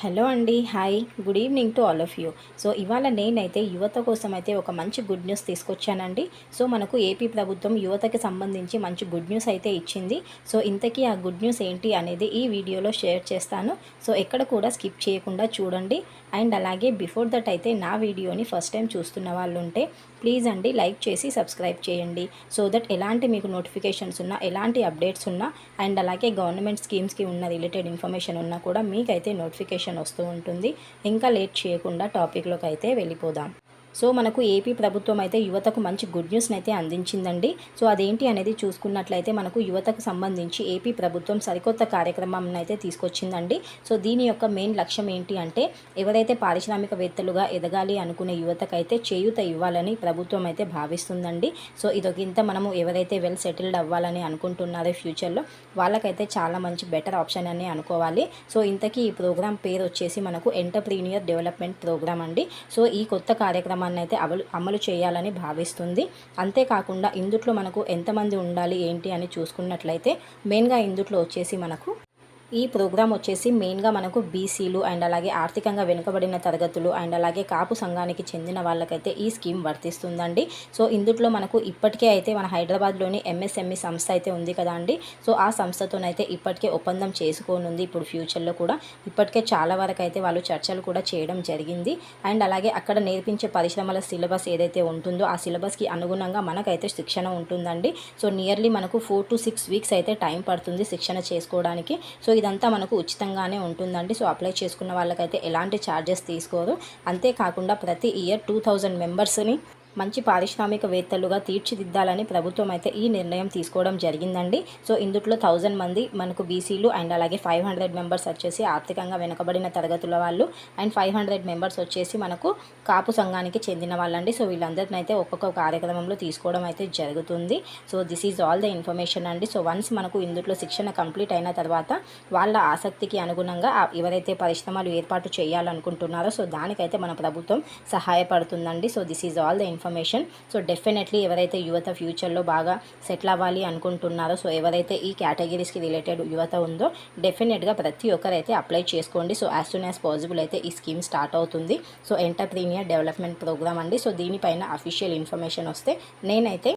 Hello అండి hi. Good evening to all of you. So ఇవాళ నేనైతే యువత కోసం అయితే ఒక మంచి గుడ్ న్యూస్ తీసుకొచ్చానండి. సో మనకు ఏపీ ప్రభుత్వం యువతకి సంబంధించి మంచి గుడ్ న్యూస్ అయితే ఇచ్చింది. సో ఇంతకీ ఆ గుడ్ న్యూస్ ఏంటి అనేది ఈ వీడియోలో షేర్ చేస్తాను. సో ఎక్కడ కూడా స్కిప్ చేయకుండా చూడండి. అండ్ అలాగే బిఫోర్ దట్ అయితే నా వీడియోని ఫస్ట్ టైం చూస్తున్న వాళ్ళు ఉంటే ప్లీజ్ అండి లైక్ చేసి సబ్స్క్రైబ్ చేయండి. సో దట్ ఎలాంటి మీకు నోటిఫికేషన్స్ ఉన్నా ఎలాంటి అప్డేట్స్ ఉన్నా అండ్ అలాగే గవర్నమెంట్ స్కీమ్స్కి ఉన్న రిలేటెడ్ ఇన్ఫర్మేషన్ ఉన్నా కూడా మీకైతే నోటిఫికేషన్ వస్తూ ఉంటుంది. ఇంకా లేట్ చేయకుండా టాపిక్లోకి అయితే వెళ్ళిపోదాం. సో మనకు ఏపీ ప్రభుత్వం అయితే యువతకు మంచి గుడ్ న్యూస్ని అయితే అందించిందండి. సో అదేంటి అనేది చూసుకున్నట్లయితే మనకు యువతకు సంబంధించి ఏపీ ప్రభుత్వం సరికొత్త కార్యక్రమం అయితే తీసుకొచ్చిందండి. సో దీని యొక్క మెయిన్ లక్ష్యం ఏంటి అంటే ఎవరైతే పారిశ్రామికవేత్తలుగా ఎదగాలి అనుకునే యువతకైతే చేయూత ఇవ్వాలని ప్రభుత్వం అయితే భావిస్తుందండి. సో ఇదొక ఇంత మనము ఎవరైతే వెల్ సెటిల్డ్ అవ్వాలని అనుకుంటున్నారో ఫ్యూచర్లో వాళ్ళకైతే చాలా మంచి బెటర్ ఆప్షన్ అని అనుకోవాలి. సో ఇంతకీ ఈ ప్రోగ్రామ్ పేరు వచ్చేసి మనకు ఎంటర్ప్రీనియర్ డెవలప్మెంట్ ప్రోగ్రామ్ అండి. సో ఈ కొత్త కార్యక్రమం కార్యక్రమాన్ని అయితే అమలు అమలు చేయాలని భావిస్తుంది. అంతేకాకుండా ఇందుట్లో మనకు ఎంతమంది ఉండాలి ఏంటి అని చూసుకున్నట్లయితే మెయిన్గా ఇందుట్లో వచ్చేసి మనకు ఈ ప్రోగ్రామ్ వచ్చేసి మెయిన్గా మనకు బీసీలు అండ్ అలాగే ఆర్థికంగా వెనుకబడిన తరగతులు అండ్ అలాగే కాపు సంఘానికి చెందిన వాళ్ళకైతే ఈ స్కీమ్ వర్తిస్తుందండి. సో ఇందుట్లో మనకు ఇప్పటికే అయితే మన హైదరాబాద్లోని ఎంఎస్ఎంఈ సంస్థ అయితే ఉంది కదా అండి. సో ఆ సంస్థతోనైతే ఇప్పటికే ఒప్పందం చేసుకోనుంది ఇప్పుడు ఫ్యూచర్లో కూడా. ఇప్పటికే చాలా వరకు అయితే వాళ్ళు చర్చలు కూడా చేయడం జరిగింది. అండ్ అలాగే అక్కడ నేర్పించే పరిశ్రమల సిలబస్ ఏదైతే ఉంటుందో ఆ సిలబస్కి అనుగుణంగా మనకైతే శిక్షణ ఉంటుందండి. సో నియర్లీ మనకు ఫోర్ టు సిక్స్ వీక్స్ అయితే టైం పడుతుంది శిక్షణ చేసుకోవడానికి. సో ఇదంతా మనకు ఉచితంగానే ఉంటుందండి. సో అప్లై చేసుకున్న వాళ్ళకైతే ఎలాంటి ఛార్జెస్ తీసుకోరు. అంతేకాకుండా ప్రతి ఇయర్ టూ థౌజండ్ మెంబర్స్ని మంచి పారిశ్రామికవేత్తలుగా తీర్చిదిద్దాలని ప్రభుత్వం అయితే ఈ నిర్ణయం తీసుకోవడం జరిగిందండి. సో ఇందుట్లో థౌజండ్ మంది మనకు బీసీలు అండ్ అలాగే ఫైవ్ హండ్రెడ్ మెంబర్స్ వచ్చేసి ఆర్థికంగా వెనుకబడిన తరగతుల వాళ్ళు అండ్ ఫైవ్ హండ్రెడ్ మెంబర్స్ వచ్చేసి మనకు కాపు సంఘానికి చెందిన వాళ్ళండి. సో వీళ్ళందరిని అయితే ఒక్కొక్క కార్యక్రమంలో తీసుకోవడం అయితే జరుగుతుంది. So this is all the information అండి. సో వన్స్ మనకు ఇందులో శిక్షణ కంప్లీట్ అయిన తర్వాత వాళ్ళ ఆసక్తికి అనుగుణంగా ఎవరైతే పరిశ్రమలు ఏర్పాటు చేయాలనుకుంటున్నారో సో దానికైతే మన ప్రభుత్వం సహాయపడుతుందండి. So this is all the information. Information. So definitely ఎవరైతే యువత ఫ్యూచర్లో బాగా సెటిల్ అవ్వాలి అనుకుంటున్నారో సో ఎవరైతే ఈ కేటగిరీస్కి రిలేటెడ్ యువత ఉందో డెఫినెట్గా ప్రతి ఒక్కరైతే అప్లై చేసుకోండి. So as soon as possible అయితే ఈ స్కీమ్ స్టార్ట్ అవుతుంది. సో ఎంటర్ప్రీనియర్ డెవలప్మెంట్ ప్రోగ్రామ్ అండి. సో దీనిపైన అఫీషియల్ ఇన్ఫర్మేషన్ వస్తే నేనైతే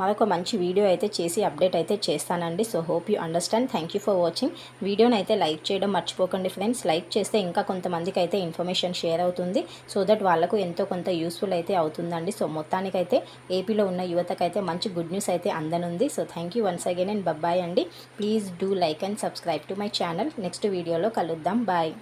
మరొక మంచి వీడియో అయితే చేసి అప్డేట్ అయితే చేస్తానండి. So hope you understand thank you for watching వీడియోని అయితే లైక్ చేయడం మర్చిపోకండి ఫ్రెండ్స్ లైక్ చేస్తే ఇంకా కొంతమందికి అయితే ఇన్ఫర్మేషన్ షేర్ అవుతుంది. సో దట్ వాళ్ళకు ఎంతో కొంత యూస్ఫుల్ అయితే అవుతుందండి. సో మొత్తానికైతే ఏపీలో ఉన్న యువతకైతే మంచి గుడ్ న్యూస్ అయితే అందనుంది. So thank you once again and bye bye అండి. Please do like and subscribe to my channel next వీడియోలో కలుద్దాం. బాయ్